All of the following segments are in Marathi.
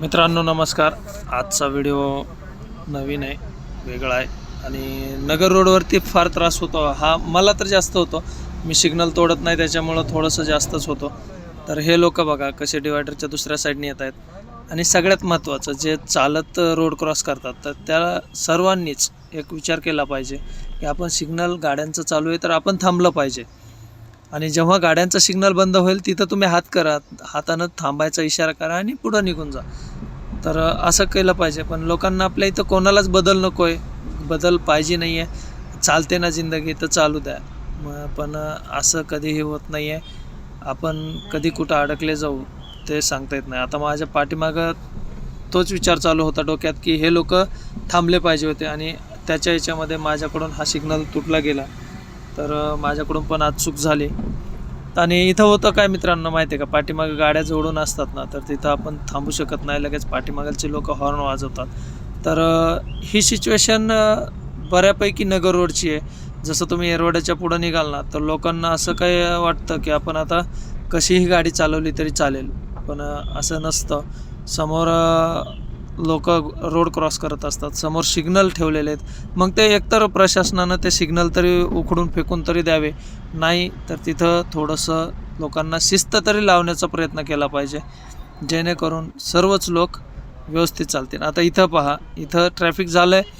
मित्रांनो नमस्कार. आजचा व्हिडिओ नवीन आहे वेगळा आहे आणि नगर रोडवरती फार त्रास होतो. हा मला तर जास्त होतो. मी सिग्नल तोडत नाही त्याच्यामुळं थोडंसं जास्तच होतो. तर हे लोक बघा कसे डिवायडरच्या दुसऱ्या साईडने येत आहेत. आणि सगळ्यात महत्त्वाचं जे चालत रोड क्रॉस करतात तर त्या सर्वांनीच एक विचार केला पाहिजे की आपण सिग्नल गाड्यांचं चालू आहे तर आपण थांबलं पाहिजे. आणि जेव्हा गाड्यांचा सिग्नल बंद होईल तिथं तुम्ही हात करा हातानं थांबायचा इशारा करा आणि पुढं निघून जा. तर असं केलं पाहिजे. पण लोकांना आपल्या इथं कोणालाच बदल नको आहे बदल पाहिजे नाही आहे चालते ना जिंदगी तर चालू द्या. मग पण असं कधीही होत नाही आहे आपण कधी कुठं अडकले जाऊ ते सांगता येत नाही. आता माझ्या पाठीमागं तोच विचार चालू होता डोक्यात की हे लोक थांबले पाहिजे होते आणि त्याच्या याच्यामध्ये माझ्याकडून हा सिग्नल तुटला गेला. तर माझ्याकडून पण आज चूक झाली. आणि इथं होतं काय मित्रांनो माहिती आहे का? पाठीमागं गाड्या जोडून असतात ना तर तिथं आपण थांबू शकत नाही लगेच पाठीमागलचे लोक हॉर्न वाजवतात. तर ही सिच्युएशन बऱ्यापैकी नगर रोडची आहे. जसं तुम्ही एरवड्याच्या पुढं निघाल ना तर लोकांना असं काय वाटतं की आपण आता कशीही गाडी चालवली तरी चालेल. पण असं नसतं. समोर लोक रोड क्रॉस करत असतात. समोर सिग्नल ठेवलेले आहेत. मग ते एकतर प्रशासनानं ते सिग्नल तरी उखडून फेकून तरी द्यावे. नाही तर तिथं थोडंसं लोकांना शिस्त तरी लावण्याचा प्रयत्न केला पाहिजे. जेणेकरून सर्वच लोक व्यवस्थित चालतील. आता इथं पहा इथं ट्रॅफिक झालं आहे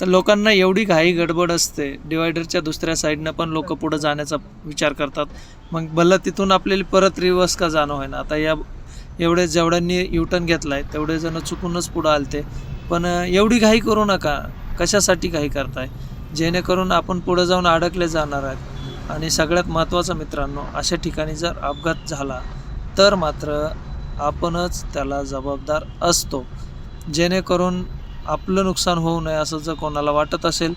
तर लोकांना एवढी घाई गडबड असते. डिवायडरच्या दुसऱ्या साईडनं पण लोक पुढं जाण्याचा विचार करतात. मग भलं तिथून आपल्याला परत रिवर्स का जाणं होईना? आता या एवढे जेवढ्यांनी युटर्न घेतला आहे तेवढे जण चुकूनच पुढं आलते. पण एवढी घाई करू नका. कशासाठी घाई करताय? जेणेकरून आपण पुढं जाऊन अडकले जाणार आहेत. आणि सगळ्यात महत्त्वाचं मित्रांनो अशा ठिकाणी जर अपघात झाला तर मात्र आपणच त्याला जबाबदार असतो. जेणेकरून आपलं नुकसान होऊ नये असं जर कोणाला वाटत असेल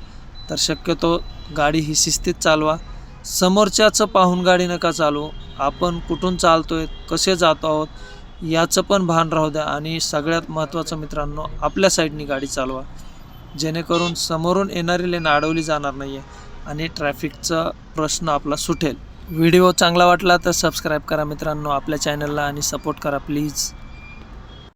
तर शक्यतो गाडी ही शिस्तीत चालवा. समोरच्याचं पाहून गाडी नका चालू आपण कुठून चालतोय कसे जातो आहोत याचं पण भान राहू द्या आणि सगळ्यात महत्त्वाचं मित्रांनो आपल्या साईडनी गाडी चालवा. जेणेकरून समोरून येणारी लेन अडवली जाणार नाही आहे आणि ट्रॅफिकचा प्रश्न आपला सुटेल. व्हिडिओ चांगला वाटला तर सबस्क्राईब करा मित्रांनो आपल्या चॅनलला आणि सपोर्ट करा प्लीज.